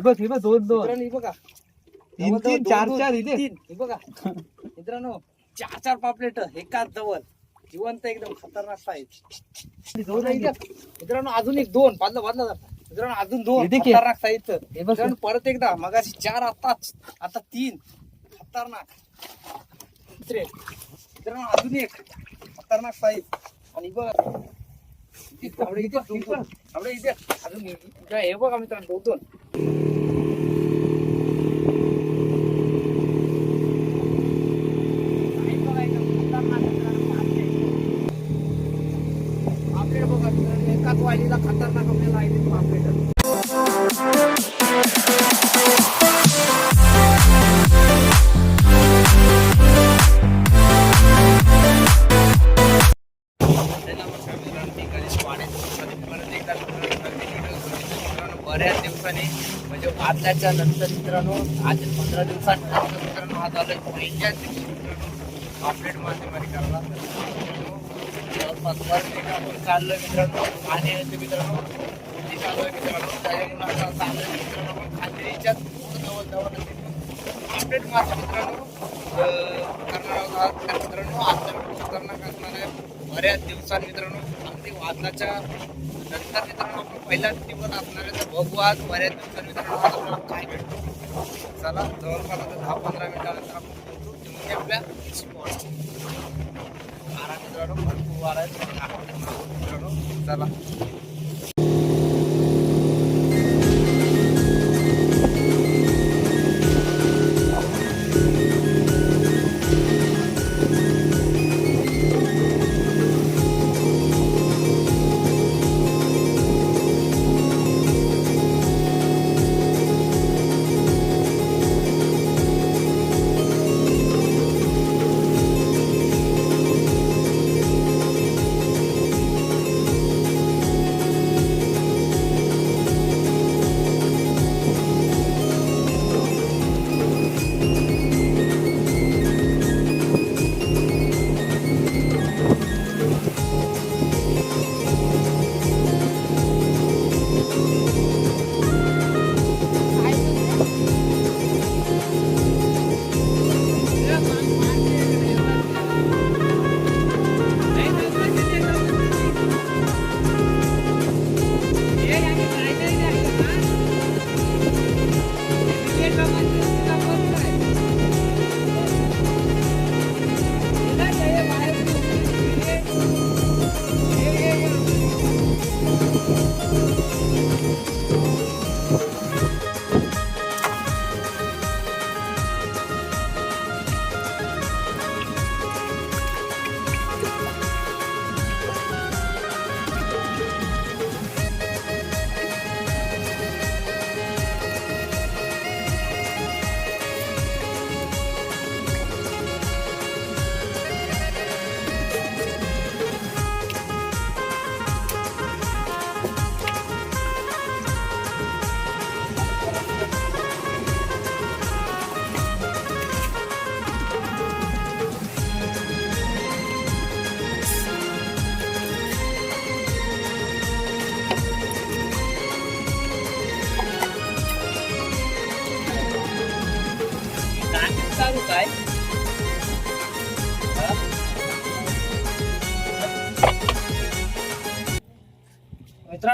बघ हे बघ दोन दोन. मित्रांनो, बघा. तीन जवळ-जवळ तीन दोन- चार चार इथे. हे बघा. मित्रांनो चार चार पापलेट एकाच जवळ. जिवंत एकदम खतरनाक साईज दोन. मित्रांनो अजून एक दोन. बाजला बाजला जा. मित्रांनो अजून दोन. खतरनाक साईज हे परत एकदा. मगाशी चार आता आता तीन. खतरनाक. मित्रांनो अजून एक खतरनाक साईज आणि बघा. इथे तांबडे इथे दोन दोन. तांबडे इथे अजून इथे हे बऱ्याच दिवसांनी म्हणजे आदल्याच्या नंतर मित्रांनो आज पंधरा दिवसानंतर मित्रांनो आज आलोय पहिल्याच दिवशी मित्रांनो अपडेट मासेमारी करायला. जवळपास वर एक चाललोय मित्रांनो आणि येते मित्रांनो किती चाललोय मित्रांनो त्याच्यामुळे आता मित्रांनो आपण खांदेरीच्या जवळ जवळ अपडेट मासे मित्रांनो करणार आहोत मित्रांनो आज करणार असणार आहे. बऱ्याच दिवसांनी मित्रांनो अगदी वादनाच्या नंतर मित्रांनो आपण पहिलाच दिवस असणार आहे तर बघू आज बऱ्याच दिवसांनी मित्रांनो आज आपल्याला काय भेटतो. चला जवळपास आता दहा पंधरा मिनिटानंतर आपण पोहोचू. तुम्ही आपल्या स्पॉट वारा मित्रांनो भरपूर वारा आहे. मित्रांनो चला.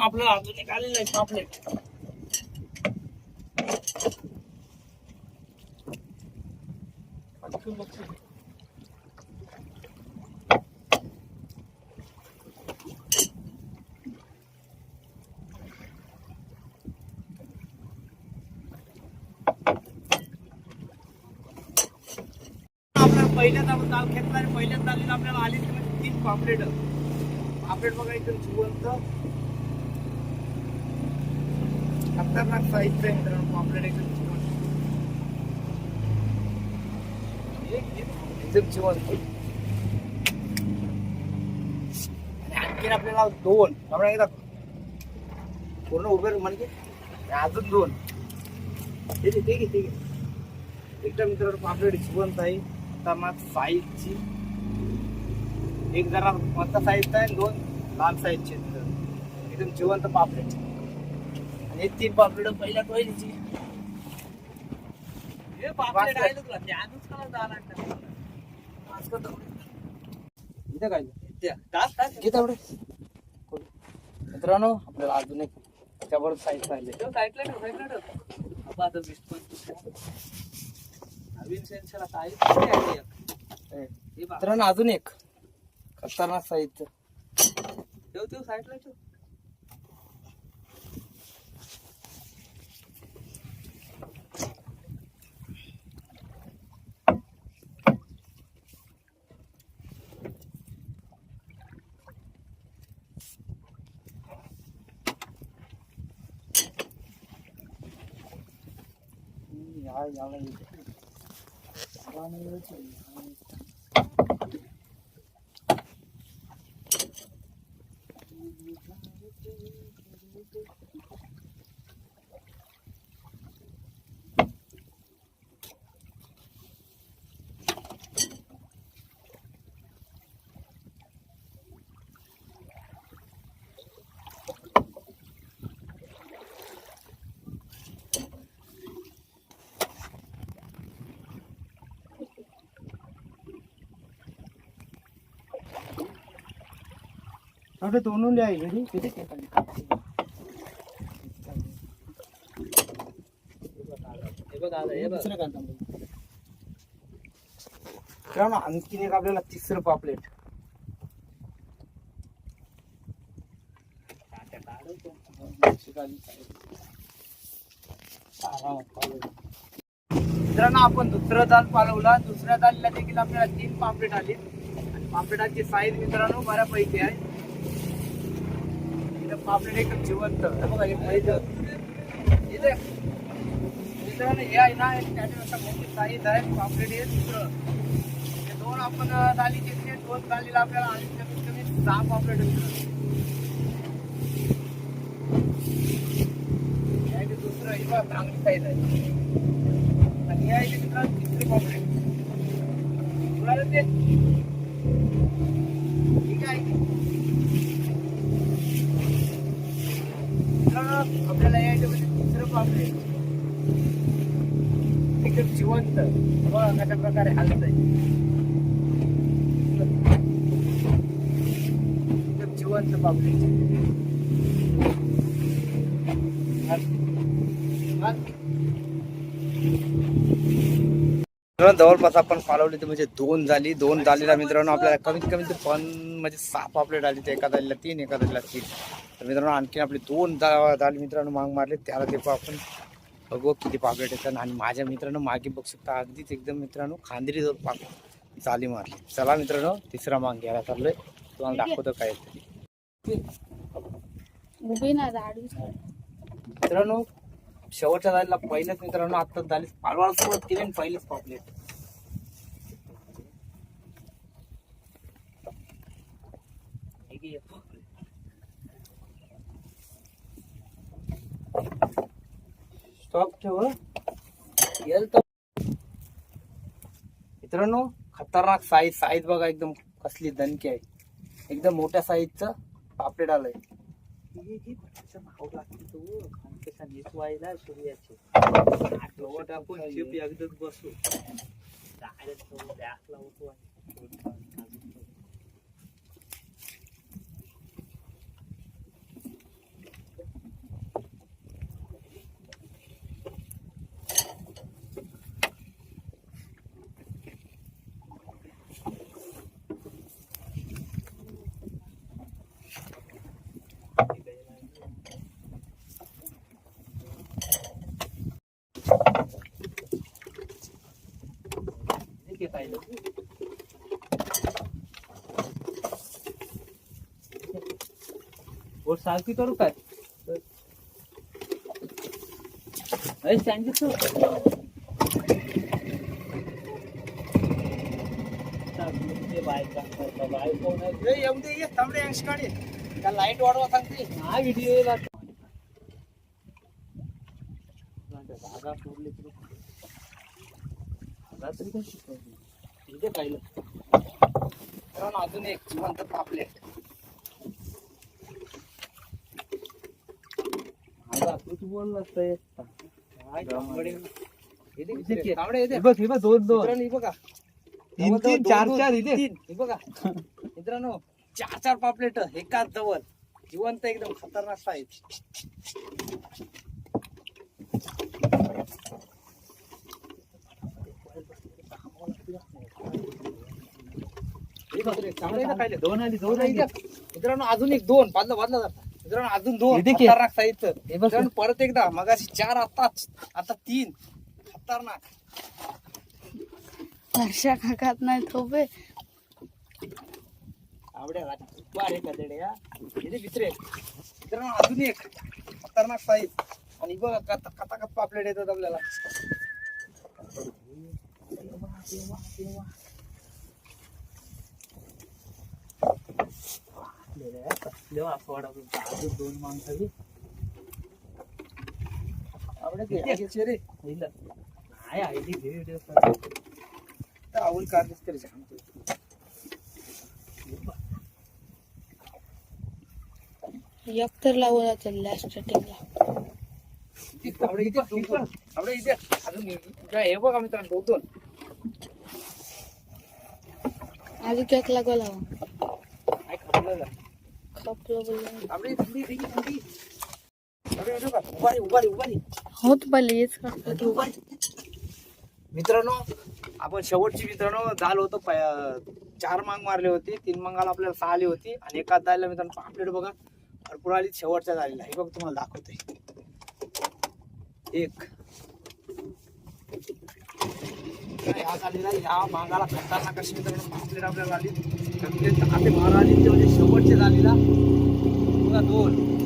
आपल्याला अजून एक आलेलं आहे पापलेट. आपल्याला आपण दाल घेतला आणि पहिल्याच दालीला आपल्याला आली म्हणजे तीन पापलेट. पापलेट बघा जिवंत. खतरनाक साहित्य आहे मित्रांनो पापलेट एकदम जिवंत एक- एक- एकदम जिवंत आपल्याला दोन आपण एकदा पूर्ण उभे म्हणजे अजून दोन ठीक आहे ठीक आहे ठीक आहे एकदा मित्रांनो पापलेट जिवंत आहे खतरनाक साईजची एक जरा मोठा साईजचा आहे दोन लहान साईजचे एकदम जिवंत पापलेट हे तीन पापलेट पहिल्या मित्रांनो आपल्याला अजून एक त्याच्याबरोबर साईज पाहिजे. मित्रांनो अजून एक. खतरनाक साईजचं ठेव ठेव साईडला ठेव. या याला इथे. याला नाही यायचं. अरे दोनों ले आई घरी किती काय हे आता हे बघ दुसरं काय थांबलं? मित्रांनो आणखीन एक आपल्याला तिसरं पापलेट मित्रांनो आपण दुसरं दाल पालवला. दुसऱ्या दालीला देखील आपल्याला तीन पापलेट आली. आणि पापलेटाची साईज मित्रांनो बऱ्यापैकी आहे. पापलेट एकदम जिवंत. बघा एक माहिती इथे. मित्रांनो हे आहे. ना एक त्याच्यापेक्षा मोठी साईज आहे. पापलेट हे दुसरं हे दोन आपण अं, घेतली दोन दालीला आपल्याला आणि कमीत कमी सहा पापलेट मित्रांनो दुसरं हे बघा चांगली साईज आहे. आणि हे आहे ते पापलेट. तुला ते ठीक आहे मित्रांनो आपल्याला या आयटममध्ये तिसरं पापलेट एकदम जिवंत बघा कशा प्रकारे हालत आहे एकदम जिवंत पापलेट जवळपास आपण पालवली तर म्हणजे दोन झाली. दोन झालेला मित्रांनो आपल्याला कमीत कमी ते पण म्हणजे सहा पापलेट आली ते एका दालीला तीन एका दालीला तीन. तर मित्रांनो आणखीन आपले दोन दाली मित्रांनो माग मारले. त्याला ते पण आपण बघू किती पापलेट येतात आणि माझ्या मित्रांनो मागे बघू शकता अगदीच एकदम मित्रांनो खांदरी जवळ पाप चाली मारली. चला मित्रांनो तिसरा माग घ्यायला चाललोय तुम्हाला दाखवतो काय. मित्रांनो शेवटच्या दालीला पहिलेच मित्रांनो आता दाली पालवाला सुरुवात केली आणि पहिलेच पापलेट स्टॉप ठेव. येल तर. मित्रांनो खतरनाक साईज साईज बघा एकदम कसली दणकी आहे. एकदम मोठ्या साईजचं पापलेट आलंय. हे घे, पाहिलं. बोट सारखी करू काय? अरे सांगितलं बायका बायको ए, येऊ दे ये थांबडे अंश काढे त्या लाइट वाढवा सांगते हा व्हिडिओ जागा सोडली तरी जागा तरी कशी सोडली? ठीक आहे पाहिलं कारण अजून एक जिवंत पापलेट माझा तू बोलला तर काय तांबडे. इथे इथे इथे घे. तांबडे इथे. हे बघ हे बघ दोन दोन. मित्रांनो, हे बघा. तीन चार चार बघा. मित्रांनो चार चार पापलेट एकाच जवळ. जिवंत एकदम खतरनाक साईज हे बघ रे, तांबडे इथं खायले. दोन आली दोन आली. मित्रांनो अजून एक दोन बाजला बाजला जातात. मित्रांनो अजून दोन. खतरनाक हे बघ. मित्रांनो परत एकदा मगाशी चार आताच आता तीन. खतरनाक. हर्षा खात नाही थोपे आवड्या रात्री बारे कदड्या विसरे मित्रांनो अजून एक. खतरनाक साईज. आणि बघ कथा कथा कथ पापलेट येतात आपल्याला. कसलं अजून दोन माणसं बी. रे नाही आयडी घे व्हिडिओ तर आवड कार दिसते सांगतो एक तर लावला चालला स्टार्टिंगला आवडे इथे दोन दोन. आवडे इथे अजून हे बघा मित्रांनो दोन दोन केक लागला लावा मित्रांनो आपण शेवटची मित्रांनो दाल होतो प- चार मांग मारले होते तीन मांगाला आपल्याला सहा आली होती आणि एका दालीला मित्रांनो पापलेट बघा. भरपूर आली शेवटच्या दालीला. हे बघ तुम्हाला दाखवते एक. ह्या दालीला या मांगाला खतरनाक अशी मित्रांनो पापलेट आपल्याला आली. आणि ते म्हणजे शेवटचे झालेला. बघा दोन.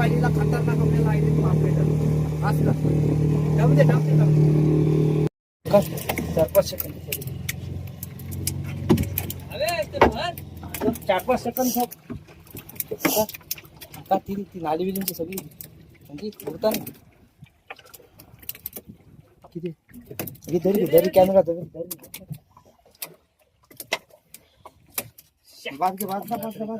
वाहिनीला खतरनाक आपल्याला आहे पापलेट असला जाऊ दे जाऊ दे जाऊ दे. का चार पाच सेकंद चार पाच सेकंद का का ती ती नाली बिलींची सगळी म्हणजे उडता किती हे धरी धरी कॅमेरा धरी बाजू बाजू बाजू बाजू